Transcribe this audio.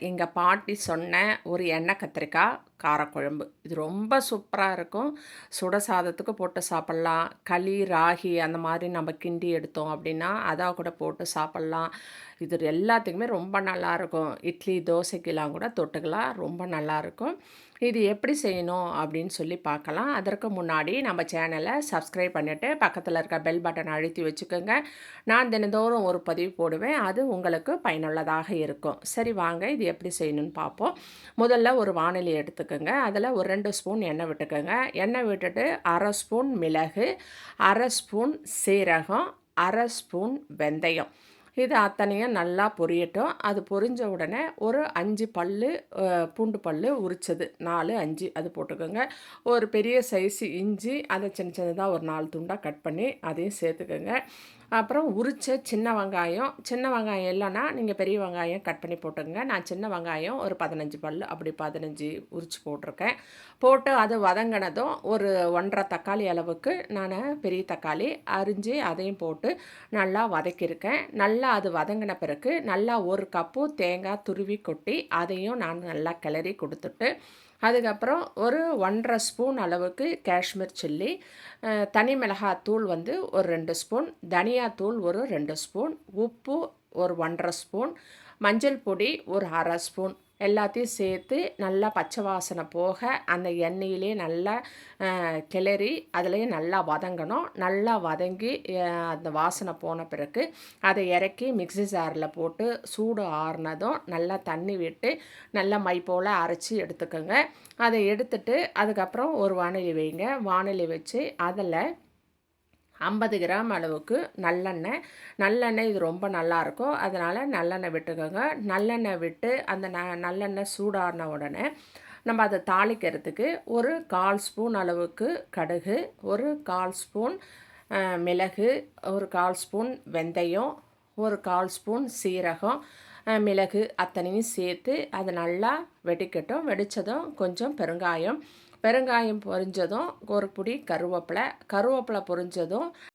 எங்கள் பாட்டி சொன்ன ஒரு எண்ணெய் கத்திரிக்காய் காரக்குழம்பு. இது ரொம்ப சூப்பராக இருக்கும். சுட சாதத்துக்கு போட்டு சாப்பிட்லாம். களி ராகி அந்த மாதிரி நம்ம கிண்டி எடுத்தோம் அப்படின்னா அதாக கூட போட்டு சாப்பிட்லாம். இது எல்லாத்துக்குமே ரொம்ப நல்லாயிருக்கும் இட்லி தோசைக்கெல்லாம் கூட தொட்டுக்கலாம். ரொம்ப நல்லாயிருக்கும் இது எப்படி செய்யணும் அப்படின்னு சொல்லி பார்க்கலாம். அதற்கு முன்னாடி நம்ம சேனலை சப்ஸ்கிரைப் பண்ணிவிட்டு பக்கத்தில் இருக்க பெல் பட்டன் அழுத்தி வச்சுக்கோங்க. நான் தினந்தோறும் ஒரு பதிவு போடுவேன். அது உங்களுக்கு பயனுள்ளதாக இருக்கும். சரி வாங்க இது எப்படி செய்யணும்னு பார்ப்போம். முதல்ல ஒரு வானிலை எடுத்துக்கோங்க அதில் ஒரு ரெண்டு ஸ்பூன் எண்ணெய் விட்டுக்கோங்க. எண்ணெய் விட்டுட்டு அரை ஸ்பூன் மிளகு அரை ஸ்பூன் சீரகம் அரை ஸ்பூன் வெந்தயம். இது அத்தனையும் நல்லா பொரியட்டும். அது பொரிஞ்ச உடனே ஒரு அஞ்சு பல் பூண்டு பல் உரிச்சது. நாலு அஞ்சு அது போட்டுக்கோங்க. ஒரு பெரிய சைஸு இஞ்சி அதை சின்ன சின்னதாக ஒரு நாலு துண்டாக கட் பண்ணி அதையும் சேர்த்துக்கோங்க. அப்புறம் உரித்த சின்ன வெங்காயம். சின்ன வெங்காயம் இல்லைன்னா நீங்கள் பெரிய வெங்காயம் கட் பண்ணி போட்டுங்க நான் சின்ன வெங்காயம் ஒரு பதினஞ்சு பல் அப்படி பதினஞ்சு உரித்து போட்டிருக்கேன். போட்டு அது வதங்கினதும் ஒரு ஒன்றரை தக்காளி அளவுக்கு நான் பெரிய தக்காளி அரிஞ்சு அதையும் போட்டு நல்லா வதக்கியிருக்கேன். நல்லா அது வதங்கின பிறகு நல்லா ஒரு கப்பு தேங்காய் துருவி கொட்டி அதையும் நான் நல்லா கிளறி கொடுத்துட்டு அதுக்கப்புறம் ஒரு ஒன்றரை ஸ்பூன் அளவுக்கு காஷ்மீர் சில்லி தனி மிளகாத்தூள் வந்து ஒரு ரெண்டு ஸ்பூன் தனியாத்தூள் ஒரு ரெண்டு ஸ்பூன் உப்பு ஒரு ஒன்றரை ஸ்பூன் மஞ்சள் பொடி ஒரு அரை ஸ்பூன். எல்லாத்தையும் சேர்த்து நல்லா பச்சை வாசனை போக அந்த எண்ணெயிலே நல்லா கிளறி அதுலேயும் நல்லா வதங்கணும். நல்லா வதங்கி அந்த வாசனை போன பிறகு அதை இறக்கி மிக்சி ஜாரில் போட்டு சூடு ஆறுனதும் நல்லா தண்ணி விட்டு நல்லா மை போல் அரைச்சி எடுத்துக்கோங்க. அதை எடுத்துட்டு அதுக்கப்புறம் ஒரு வானிலை வைங்க. வானிலை வச்சு அதில் ஐம்பது கிராம் அளவுக்கு நல்லெண்ணெய். நல்லெண்ணெய் இது ரொம்ப நல்லாயிருக்கும் அதனால் நல்லெண்ணெய் விட்டுக்கோங்க. நல்லெண்ணெய் விட்டு அந்த ந நல்லெண்ணெய் சூடான உடனே நம்ம அதை தாளிக்கிறதுக்கு ஒரு கால் ஸ்பூன் அளவுக்கு கடுகு ஒரு கால் ஸ்பூன் மிளகு ஒரு கால் ஸ்பூன் வெந்தயம் ஒரு கால் ஸ்பூன் சீரகம் மிளகு அத்தனையும் சேர்த்து அதை நல்லா வெடிக்கட்டும். வெடித்ததும் கொஞ்சம் பெருங்காயம். பெருங்காயம் பொரிஞ்சதும் ஒரு பிடி கருவேப்பிலை. கருவேப்பிலை பொரிஞ்சதும்